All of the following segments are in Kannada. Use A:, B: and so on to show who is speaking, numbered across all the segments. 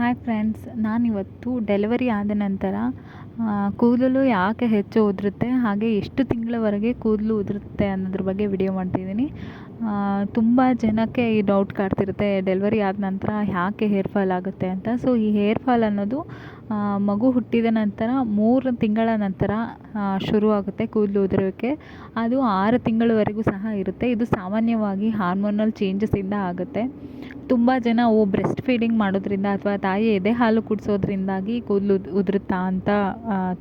A: ಹಾಯ್ ಫ್ರೆಂಡ್ಸ್ ನಾನಿವತ್ತು ಡೆಲಿವರಿ ಆದ ನಂತರ ಕೂದಲು ಯಾಕೆ ಹೆಚ್ಚು ಉದುರುತ್ತೆ, ಹಾಗೆ ಎಷ್ಟು ತಿಂಗಳವರೆಗೆ ಕೂದಲು ಉದುರುತ್ತೆ ಅನ್ನೋದ್ರ ಬಗ್ಗೆ ವಿಡಿಯೋ ಮಾಡ್ತಿದ್ದೀನಿ. ತುಂಬ ಜನಕ್ಕೆ ಈ ಡೌಟ್ ಕಾಡ್ತಿರುತ್ತೆ ಡೆಲಿವರಿ ಆದ ನಂತರ ಯಾಕೆ ಹೇರ್ ಫಾಲ್ ಆಗುತ್ತೆ ಅಂತ. ಸೊ ಈ ಹೇರ್ ಫಾಲ್ ಅನ್ನೋದು ಮಗು ಹುಟ್ಟಿದ ನಂತರ ಮೂರು ತಿಂಗಳ ನಂತರ ಶುರುವಾಗುತ್ತೆ ಕೂದಲು ಉದುರೋಕ್ಕೆ ಅದು ಆರು ತಿಂಗಳವರೆಗೂ ಸಹ ಇರುತ್ತೆ. ಇದು ಸಾಮಾನ್ಯವಾಗಿ ಹಾರ್ಮೋನಲ್ ಚೇಂಜಸ್ಸಿಂದ ಆಗುತ್ತೆ. ತುಂಬ ಜನ ಓ ಬ್ರೆಸ್ಟ್ ಫೀಡಿಂಗ್ ಮಾಡೋದ್ರಿಂದ ಅಥವಾ ತಾಯಿ ಎದೆ ಹಾಲು ಕುಡಿಸೋದ್ರಿಂದಾಗಿ ಕೂದಲು ಉದುರುತ್ತಾ ಅಂತ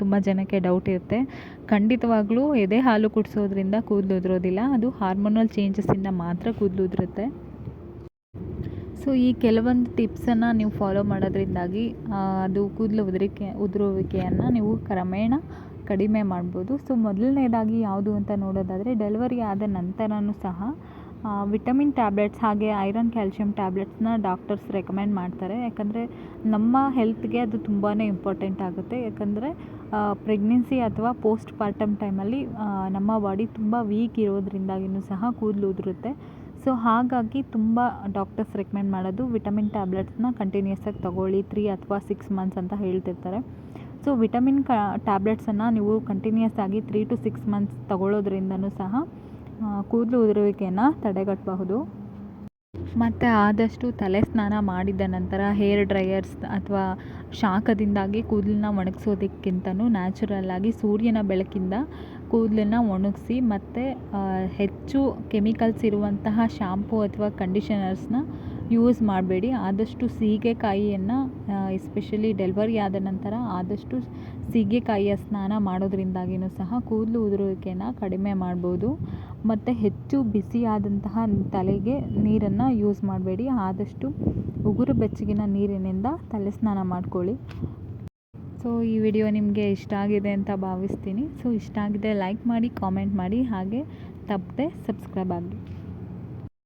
A: ತುಂಬ ಜನಕ್ಕೆ ಡೌಟ್ ಇರುತ್ತೆ. ಖಂಡಿತವಾಗ್ಲೂ ಎದೆ ಹಾಲು ಕುಡಿಸೋದ್ರಿಂದ ಕೂದಲು ಉದುರೋದಿಲ್ಲ. ಅದು ಹಾರ್ಮೋನಲ್ ಚೇಂಜಸ್ಸಿಂದ ಮಾತ್ರ ಕೂದಲು ಉದುರುತ್ತೆ. ಸೊ ಈ ಕೆಲವೊಂದು ಟಿಪ್ಸನ್ನು ನೀವು ಫಾಲೋ ಮಾಡೋದ್ರಿಂದಾಗಿ ಅದು ಕೂದಲು ಉದುರಿಕೆ, ಉದುರುವಿಕೆಯನ್ನು ನೀವು ಕ್ರಮೇಣ ಕಡಿಮೆ ಮಾಡ್ಬೋದು. ಸೊ ಮೊದಲನೇದಾಗಿ ಯಾವುದು ಅಂತ ನೋಡೋದಾದರೆ ಡೆಲಿವರಿ ಆದ ನಂತರನೂ ಸಹ ವಿಟಮಿನ್ ಟ್ಯಾಬ್ಲೆಟ್ಸ್ ಹಾಗೆ ಐರನ್, ಕ್ಯಾಲ್ಶಿಯಂ ಟ್ಯಾಬ್ಲೆಟ್ಸ್ನ ಡಾಕ್ಟರ್ಸ್ ರೆಕಮೆಂಡ್ ಮಾಡ್ತಾರೆ. ಯಾಕಂದರೆ ನಮ್ಮ ಹೆಲ್ತ್ಗೆ ಅದು ತುಂಬಾ ಇಂಪಾರ್ಟೆಂಟ್ ಆಗುತ್ತೆ. ಯಾಕಂದರೆ ಪ್ರೆಗ್ನೆನ್ಸಿ ಅಥವಾ ಪೋಸ್ಟ್ ಪಾರ್ಟಮ್ ಟೈಮಲ್ಲಿ ನಮ್ಮ ಬಾಡಿ ತುಂಬ ವೀಕ್ ಇರೋದ್ರಿಂದಾಗಿಯೂ ಸಹ ಕೂದಲು ಉದುರುತ್ತೆ. ಸೊ, ಹಾಗಾಗಿ ತುಂಬ ಡಾಕ್ಟರ್ಸ್ ರೆಕಮೆಂಡ್ ಮಾಡೋದು ವಿಟಮಿನ್ ಟ್ಯಾಬ್ಲೆಟ್ಸ್ನ ಕಂಟಿನ್ಯೂಸ್ ಆಗಿ ತಗೊಳ್ಳಿ. ತ್ರೀ ಅಥವಾ ಸಿಕ್ಸ್ ಮಂತ್ಸ್ ಅಂತ ಹೇಳ್ತಿರ್ತಾರೆ. ಸೊ, ವಿಟಮಿನ್ ಕ, ಟ್ಯಾಬ್ಲೆಟ್ಸನ್ನು ನೀವು ಕಂಟಿನ್ಯೂಸ್ ಆಗಿ ತ್ರೀ ಟು ಸಿಕ್ಸ್ ಮಂತ್ಸ್ ತಗೊಳ್ಳೋದ್ರಿಂದನೂ ಸಹ ಕೂದಲು ಉದುರುವಿಕೆಯನ್ನು ತಡೆಗಟ್ಟಬಹುದು. ಮತ್ತು ಆದಷ್ಟು ತಲೆ ಸ್ನಾನ ಮಾಡಿದ ನಂತರ ಹೇರ್ ಡ್ರೈಯರ್ಸ್ ಅಥವಾ ಶಾಖದಿಂದಾಗಿ ಕೂದಲನ್ನ ಒಣಗಿಸೋದಕ್ಕಿಂತನೂ ನ್ಯಾಚುರಲ್ಲಾಗಿ ಸೂರ್ಯನ ಬೆಳಕಿಂದ ಕೂದಲನ್ನ ಒಣಗಿಸಿ ಮತ್ತು ಹೆಚ್ಚು ಕೆಮಿಕಲ್ಸ್ ಇರುವಂತಹ ಶಾಂಪು ಅಥವಾ ಕಂಡೀಷನರ್ಸ್ನ ಯೂಸ್ ಮಾಡಬೇಡಿ. ಆದಷ್ಟು ಸೀಗೆಕಾಯಿಯನ್ನು ಎಸ್ಪೆಷಲಿ ಡೆಲಿವರಿ ಆದ ನಂತರ ಆದಷ್ಟು ಸೀಗೆಕಾಯಿಯ ಸ್ನಾನ ಮಾಡೋದ್ರಿಂದಾಗಿಯೂ ಸಹ ಕೂದಲು ಉದುರುವಿಕೆನ ಕಡಿಮೆ ಮಾಡ್ಬೋದು. ಮತ್ತು ಹೆಚ್ಚು ಬಿಸಿಯಾದಂತಹ ತಲೆಗೆ ನೀರನ್ನು ಯೂಸ್ ಮಾಡಬೇಡಿ. ಆದಷ್ಟು ಉಗುರು ಬೆಚ್ಚಗಿನ ನೀರಿನಿಂದ ತಲೆ ಸ್ನಾನ ಮಾಡ್ಕೊಳ್ಳಿ. ಸೊ ಈ ವಿಡಿಯೋ ನಿಮಗೆ ಇಷ್ಟ ಆಗಿದೆ ಅಂತ ಭಾವಿಸ್ತೀನಿ. ಸೊ ಇಷ್ಟ ಆಗಿದೆ ಲೈಕ್ ಮಾಡಿ ಕಾಮೆಂಟ್ ಮಾಡಿ, ಹಾಗೆ ತಪ್ಪದೆ ಸಬ್ಸ್ಕ್ರೈಬ್ ಆಗಿ